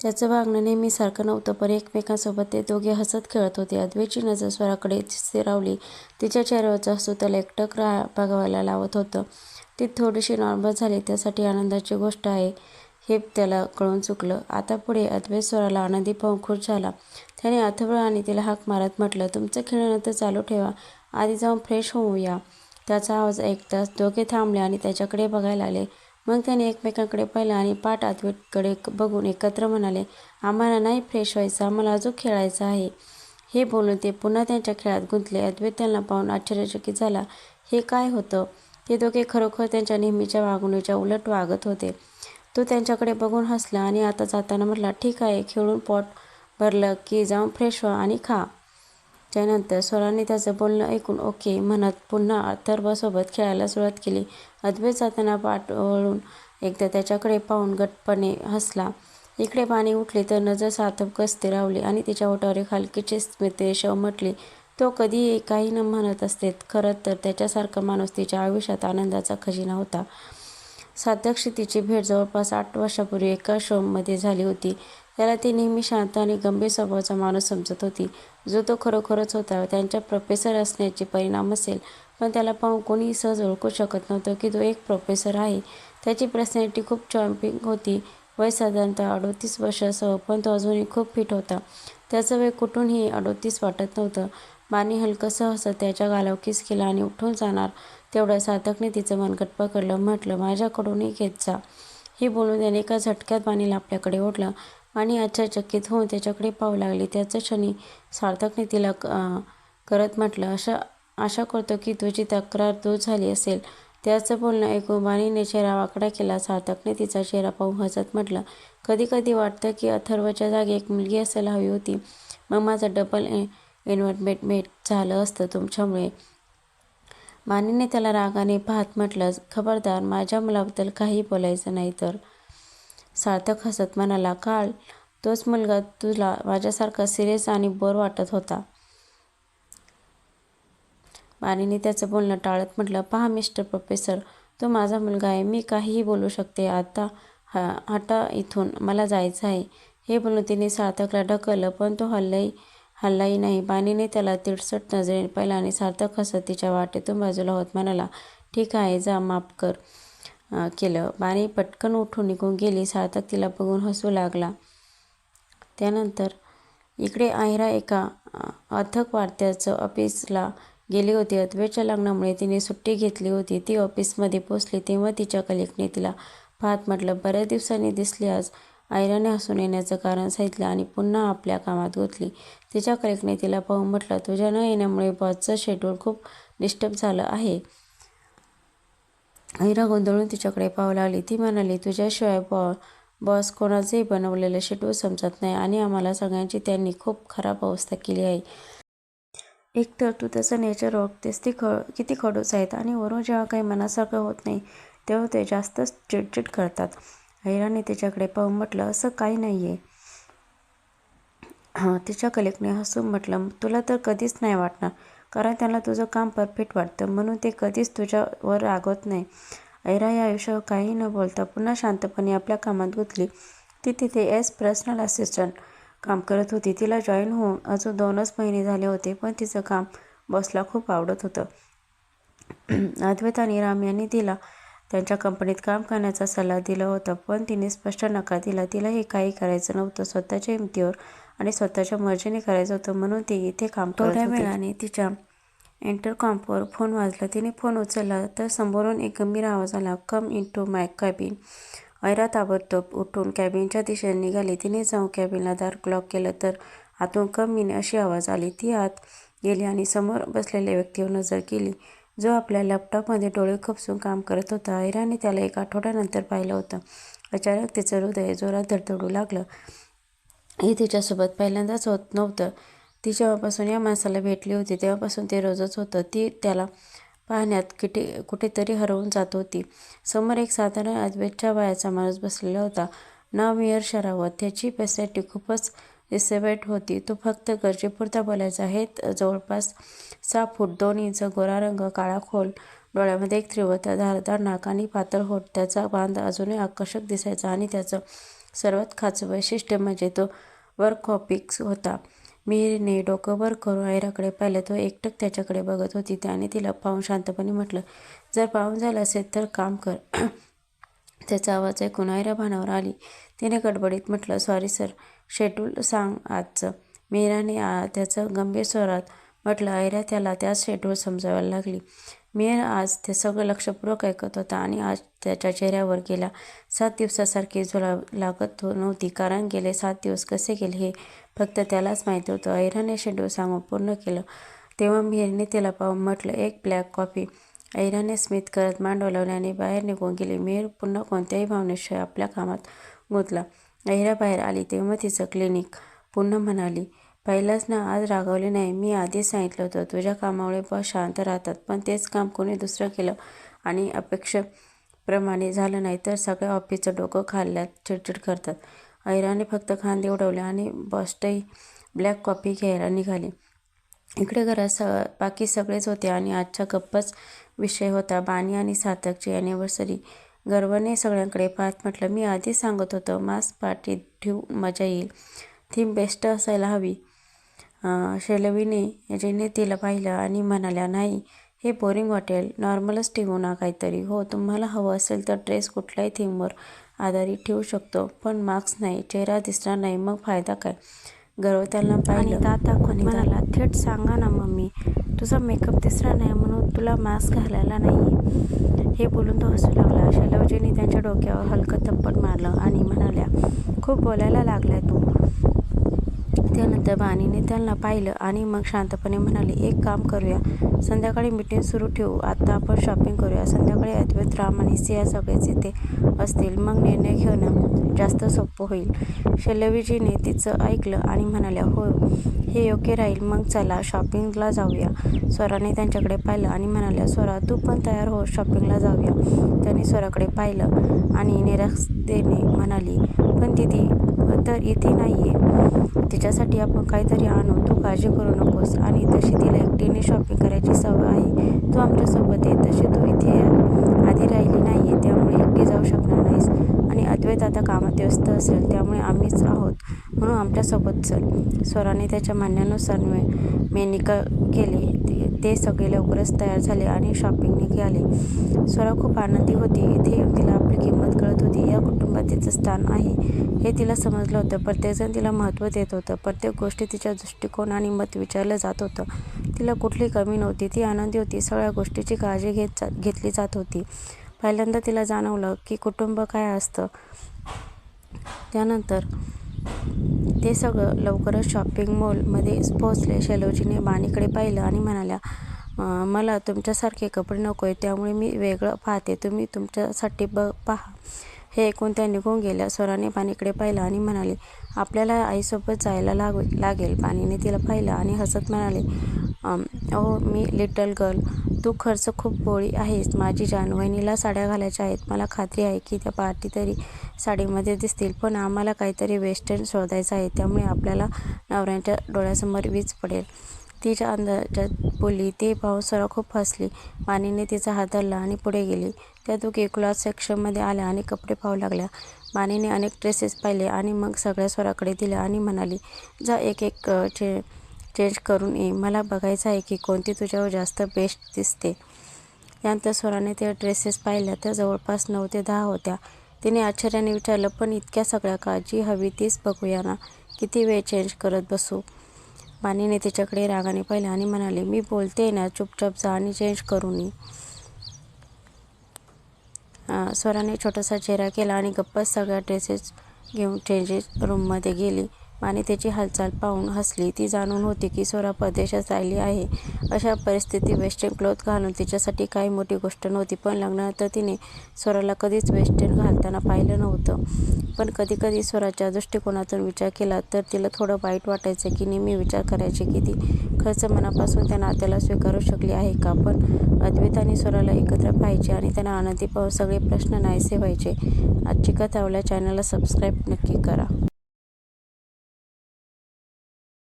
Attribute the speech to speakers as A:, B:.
A: त्याचं वागणं नेहमीसारखं नव्हतं पण एकमेकांसोबत ते दोघे हसत खेळत होते. अद्वेची नजर स्वराकडे स्थिरावली. तिच्या चेहऱ्यावरचं हसू त्याला एकटक बघायला लावत होतं. ती थोडीशी नॉर्मल झाली त्यासाठी आनंदाची गोष्ट आहे हे त्याला कळून चुकलं. आता पुढे अद्वैत स्वराला आनंदी पाहून खुश झाला. त्याने अथर्वआणि तिला हाक मारत म्हटलं तुमचं खेळणं नंतर चालू ठेवा. आधी जाऊन फ्रेश होऊया त्याचा आवाज ऐकताच दोघे थांबले आणि त्याच्याकडे बघायला आले मग त्यांनी एकमेकांकडे पाहिलं आणि पाठ आतवीकडे बघून एकत्र म्हणाले आम्हाला नाही फ्रेश व्हायचं आम्हाला अजून खेळायचं आहे. हे बोलून ते पुन्हा त्यांच्या खेळात गुंतले. अद्वैत त्यांना पाहून आश्चर्यचकित झाला. हे काय होतं? ते दोघे खरोखर त्यांच्या नेहमीच्या वागणुकीच्या उलट वागत होते. तो त्यांच्याकडे बघून हसला आणि आता जाताना म्हटला ठीक आहे खेळून पोट भरलं की जाऊन फ्रेश व्हा आणि खा. त्यानंतर स्वराने त्याचं बोलणं ऐकून ओके म्हणत पुन्हा अथर्वसोबत खेळायला सुरुवात केली. अद्वैत जाताना पाठ वळून एकदा त्याच्याकडे पाहून गट्टपणे हसला. इकडे पाणी उठले तर नजर सार्थकवर स्थिरावली आणि तिच्या ओठावर खालकीचे स्मिते शव म्हटले तो कधीही काही न म्हणत असते खरं तर त्याच्यासारखा माणूस तिच्या आयुष्यात आनंदाचा खजिना होता. साध्यक्षी तिची भेट जवळपास आठ वर्षापूर्वी एका शोमध्ये झाली होती. त्याला ती नेहमी शांत आणि गंभीर स्वभावाचा माणूस समजत होती. जो तो खरोखरच होता. त्यांच्या प्रोफेसर असण्याचे परिणाम असेल पण त्याला पाहून कोणीही सहज ओळखू शकत नव्हतं की तो एक प्रोफेसर आहे. त्याची पर्सनॅलिटी खूप चॉम्पिंग होती. वय साधारणतः अडोतीस वर्षासह पण तो अजूनही खूप फिट होता. त्याचं वय कुठूनही अडोतीस वाटत नव्हतं. बाणी हलकंसं हसत त्याच्या गालावकीस किस केला आणि उठून जाणार तेवढ्या साधकने तिचं मनगट पकडलं. म्हटलं माझ्याकडूनही घेत जा. हे बोलून त्याने एका झटक्यात बाणीला आपल्याकडे ओढलं. आणि आश्चर्यचकित होऊन त्याच्याकडे पाहू लागली. त्याच क्षणी सार्थकने तिला करत म्हटलं अशा आशा करतो की तुझी तक्रार दूर झाली असेल. त्याचं बोलणं ऐकून बाणीने चेहरा वाकडा केला. सार्थकने तिचा चेहरा पाहून हसत म्हटलं कधी कधी वाटतं की अथर्वच्या जागी एक मुलगी असायला हवी होती. मग माझं डबल एन्व्हायर्नमेंट झालं असतं तुमच्यामुळे. मानीने त्याला रागाने पाहत म्हटलं खबरदार माझ्या मुलाबद्दल काहीही बोलायचं नाही तर. सार्थक हसत म्हणाला काल तोच मुलगा तुला माझ्यासारखा सिरियस आणि बोर वाटत होता. बाणीने त्याचं बोलणं टाळत म्हटलं पहा मिस्टर प्रोफेसर तो माझा मुलगा आहे. मी काहीही बोलू शकते. आता हटा इथून मला जायचं आहे. हे बोलून तिने सार्थकला ढकललं पण तो हललाही नाही. बाणीने त्याला तिरसट नजरेने पहिला आणि सार्थक हसत तिच्या वाटेतून बाजूला होत म्हणाला ठीक आहे जा माफ कर केलं. बाणी पटकन उठून निघून गेली. सार्थक तिला बघून हसू लागला. त्यानंतर इकडे आयरा एका अथक वार्त्याचं ऑफिसला गेली होती. अद्वेच्या लग्नामुळे तिने सुट्टी घेतली होती. ती ऑफिसमध्ये पोचली तेव्हा तिच्या कलिकने तिला पाहत म्हटलं बऱ्याच दिवसांनी दिसली आज. आयराने हसून येण्याचं कारण सांगितलं आणि पुन्हा आपल्या कामात गुंतली. तिच्या कलिकने तिला पाहून म्हटलं तुझ्या न येण्यामुळे बॉसचं शेड्यूल खूप डिस्टर्ब झालं आहे. आयरा गोंधळून तिच्याकडे पाहू लागली. ती म्हणाली तुझ्याशिवाय बॉस कोणाचंही बनवलेलं शेड्यूल समजत नाही आणि आम्हाला सगळ्यांची त्यांनी खूप खराब अवस्था केली आहे. एक तर तू त्याचं नेचर ओळखतेस ख किती खडूस आहेत आणि वरून जेव्हा काही मनासारखं होत नाही तेव्हा ते जास्तच चिडचिड करतात. हैराने तिच्याकडे पाहून म्हटलं असं काही नाही आहे हां तिच्या कलिगने हसून म्हटलं तुला तर कधीच नाही वाटणार कारण त्याला तुझं काम परफेक्ट वाटतं म्हणून ते कधीच तुझ्यावर रागवत नाही. ऐरा या आयुष्यावर काही न बोलता पुन्हा शांतपणे आपल्या कामात गुंतली. ती तिथे एस पर्सनल असिस्टंट काम करत होती. तिला जॉईन होऊन अजून दोनच महिने झाले होते पण तिचं काम बॉसला खूप आवडत होतं. अद्वैत आणि राम यांनी तिला त्यांच्या कंपनीत काम करण्याचा सल्ला दिला होता पण तिने स्पष्ट नकार दिला. तिला हे काही करायचं नव्हतं. स्वतःच्या हिमतीवर आणि स्वतःच्या मर्जीने करायचं होतं म्हणून ती इथे काम. थोड्या वेळाने तिच्या इंटरकॉमवर फोन वाजला. तिने फोन उचलला तर समोरून एक गंभीर आवाज आला come in to my cabin. Ayra ताबडतोब उठून कॅबिनच्या दिशेने निघाली. तिने जाऊन कॅबिनचं दार लॉक केलं तर आतून कम इन अशी आवाज आली. ती आत गेली आणि समोर बसलेल्या व्यक्तीवर नजर केली जो आपल्या लॅपटॉपमध्ये डोळे खुपसून काम करत होता. आयराने त्याला एक आठवड्यानंतर पाहिलं होतं. अचानक तिचं हृदय जोरात धडधडू लागलं. हे तिच्यासोबत पहिल्यांदाच होत नव्हतं. ती जेव्हापासून या माणसाला भेटली होती तेव्हापासून ते रोजच होतं. ती त्याला पाहण्यात किटे कुठेतरी हरवून जात होती. समोर एक साधारण अद्वैतच्या वयाचा माणूस बसलेला होता. नाव मेयर शरावत. त्याची पर्सनॅलिटी खूपच डिसेबेट होती. तो फक्त गरजेपुरता बोलायचा. आहेत जवळपास चा फूट दोन इंच. गोरा रंग. काळा खोल डोळ्यामध्ये एक तीव्रता. धारदार नाक आणि पातळ होठ त्याचा बांध अजूनही आकर्षक दिसायचा आणि त्याचं सर्वात खास वैशिष्ट्य म्हणजे तो वर्क होता मिहिरने डोकं वर करून आयराकडे पाहिलं तो एकटक त्याच्याकडे बघत होती त्याने तिला पाहून शांतपणे म्हटलं जर पाहून झालं असेल तर काम कर त्याचा आवाज ऐकून आयरा भानावर आली तिने गडबडीत म्हटलं सॉरी सर शेड्यूल सांग आजचं मिहिराने आ त्याचं गंभीर स्वरात म्हटलं आयरा त्याला त्याच शेड्यूल समजावायला लागली. मेहर आज ते सगळं लक्षपूर्वक ऐकत होता आणि आज त्याच्या चेहऱ्यावर गेल्या सात दिवसासारखी झुला लागत नव्हती. कारण गेले सात दिवस कसे गेले हे फक्त त्यालाच माहिती होतं. ऐराने शेड्यूल सांगून पूर्ण केलं. तेव्हा मेहरने त्याला पाहून म्हटलं एक ब्लॅक कॉफी. ऐराने स्मित करत मान डोलावल्याने बाहेर निघून गेली. मेहर पुन्हा कोणत्याही भावनेशिवाय आपल्या कामात गुंतला. ऐरा बाहेर आली तेव्हा तिचं क्लिनिक पुन्हा म्हणाली पाहिलंच ना आज रागावले नाही. मी आधीच सांगितलं होतं तुझ्या कामामुळे बॉस शांत राहतात पण तेच काम कोणी दुसरं केलं आणि अपेक्षेप्रमाणे झालं नाही तर सगळ्या ऑफिसचं डोकं खाल्ल्यात चिडचिड करतात. ऐराने फक्त खांदे उडवले आणि बॉस्टही ब्लॅक कॉफी घ्यायला निघाली. इकडे घरात स बाकी सगळेच होते आणि आजचा गप्पच विषय होता. बाणी आणि सार्थकची ॲनिव्हर्सरी गर्वाने सगळ्यांकडे पाहत म्हटलं मी आधीच सांगत होतं मास पार्टी ठेवून मजा येईल. थीम बेस्ट असायला हवी. शैलवीने जिने तिला पाहिलं आणि म्हणाल्या नाही हे बोरिंग वाटेल नॉर्मलच ठेवू ना काहीतरी. हो तुम्हाला हवं असेल तर ड्रेस कुठल्याही थीमवर आधारित ठेवू शकतो पण मार्क्स नाही चेहरा दिसणार नाही मग फायदा काय? गर्व त्यांना पाहिलं. दात दाखवून म्हणाला थेट सांगा ना मम्मी तुझा मेकअप दिसला नाही म्हणून तुला मास्क घालायला नाही हे बोलून तो हसू लागला. शैलवजीने त्यांच्या डोक्यावर हलकं थप्पड मारलं आणि म्हणाल्या खूप बोलायला लागलाय तू. त्यानंतर बाणीने त्यांना पाहिलं आणि मग शांतपणे म्हणाले एक काम करूया. संध्याकाळी मीटिंग सुरू ठेवू. आता आपण शॉपिंग करूया. संध्याकाळी अद्वैत राम आणि सिया सगळेच इथे असतील. मग निर्णय घेणं जास्त सोपं होईल. शल्यवीजीने तिचं ऐकलं आणि म्हणाल्या हो हे योग्य राहील. मग चला शॉपिंगला जाऊया. स्वराने त्यांच्याकडे पाहिलं आणि म्हणाल्या स्वरा तू पण तयार हो शॉपिंगला जाऊया. त्यांनी स्वराकडे पाहिलं आणि निराशतेने म्हणाली पण तिथे तर इथे नाही आहे तिच्यासाठी आपण काहीतरी आणू. तू काळजी करू नकोस. आणि तशी तिला एकटीने शॉपिंग करायची सवय आहे. तू आमच्यासोबत आहे. तशी तू इथे आधी राहिली नाही आहे त्यामुळे एकटी जाऊ शकणार नाहीस. आणि अद्वैत आता कामात व्यस्त असेल. त्यामुळे आम्हीच आहोत. म्हणून आमच्यासोबत चल. स्वराने त्याच्या म्हणण्यानुसार मे मेनिका केले ते सगळे लवकरच तयार झाले आणि शॉपिंग निघाले. स्वरा खूप आनंदी होती. इथे तिला आपली किंमत कळत होती. या कुटुंबात तिचं स्थान आहे हे तिला समजलं होतं. प्रत्येकजण तिला महत्त्व देत होतं. प्रत्येक गोष्टी तिच्या दृष्टिकोन आणि मत विचारलं जात होतं. तिला कुठली कमी नव्हती. ती आनंदी होती. सगळ्या गोष्टीची काळजी घेत घेतली जात होती. पहिल्यांदा तिला जाणवलं की कुटुंब काय असतं. त्यानंतर ते सगळं लवकरच शॉपिंग मॉलमध्ये पोहोचले. शैलोजीने बाणीकडे पाहिलं आणि म्हणाल्या मला तुमच्यासारखे कपडे नको आहे त्यामुळे मी वेगळं पाहते. तुम्ही तुमच्यासाठी ब पहा. हे ऐकून त्या निघून गेल्या स्वराने पाणीकडे पाहिलं आणि म्हणाले आपल्याला आईसोबत जायला लागू लागेल. पाणीने तिला पाहिलं आणि हसत म्हणाले ओ मी लिटल गर्ल तू खर्च खूप बोळी आहेस. माझी जान वहिनीला साड्या घालायच्या आहेत. मला खात्री आहे की त्या पार्टी तरी साडीमध्ये दिसतील. पण आम्हाला काहीतरी वेस्टर्न शोधायचं आहे त्यामुळे आपल्याला नवऱ्यांच्या डोळ्यासमोर वीज पडेल. तिच्या अंदाजात बोलली ते पाहून स्वरा खूप हसली. मानीने तिचा हात धरला आणि पुढे गेली. त्या दोघी क्लॉथ सेक्शनमध्ये आल्या आणि कपडे पाहू लागल्या. मानीने अनेक ड्रेसेस पाहिले आणि मग सगळ्या स्वराकडे दिल्या आणि म्हणाली जा एक एक चे चेंज करून ये. मला बघायचं आहे की कोणती तुझ्यावर जास्त बेस्ट दिसते. यानंतर स्वराने त्या ड्रेसेस पाहिल्या. त्या जवळपास नऊ ते दहा होत्या. तिने आश्चर्याने विचारलं पण इतक्या सगळ्या का जी हवी तीच बघूया ना. किती वेळ चेंज करत बसू? मानीने तिच्याकडे रागाने पाहिलं आणि म्हणाले मी बोलते ना चुपचाप जा आणि चेंज करून ये स्वराने छोटासा चेहरा केला आणि गप्पच सगळ्या ड्रेसेस घेऊन चेंजेस रूममध्ये गेली. आणि त्याची हालचाल पाहून हसली. ती जाणून होती की स्वरा परदेशात राहिली आहे. अशा परिस्थितीत वेस्टर्न क्लोथ घालून तिच्यासाठी काही मोठी गोष्ट नव्हती पण लग्नानंतर तिने स्वराला कधीच वेस्टर्न घालताना पाहिलं नव्हतं. पण कधीकधी स्वराच्या दृष्टिकोनातून विचार केला तर तिला थोडं वाईट वाटायचं की नेहमी विचार करायचे की ती खर्च मनापासून त्या नात्याला स्वीकारू शकली आहे का? पण अद्वैत आणि स्वराला एकत्र पाहिजे आणि त्यांना आनंदी पाहून सगळे प्रश्न नाहीसे व्हायचे. आजची कथा आवल्या चॅनलला सबस्क्राईब नक्की करा.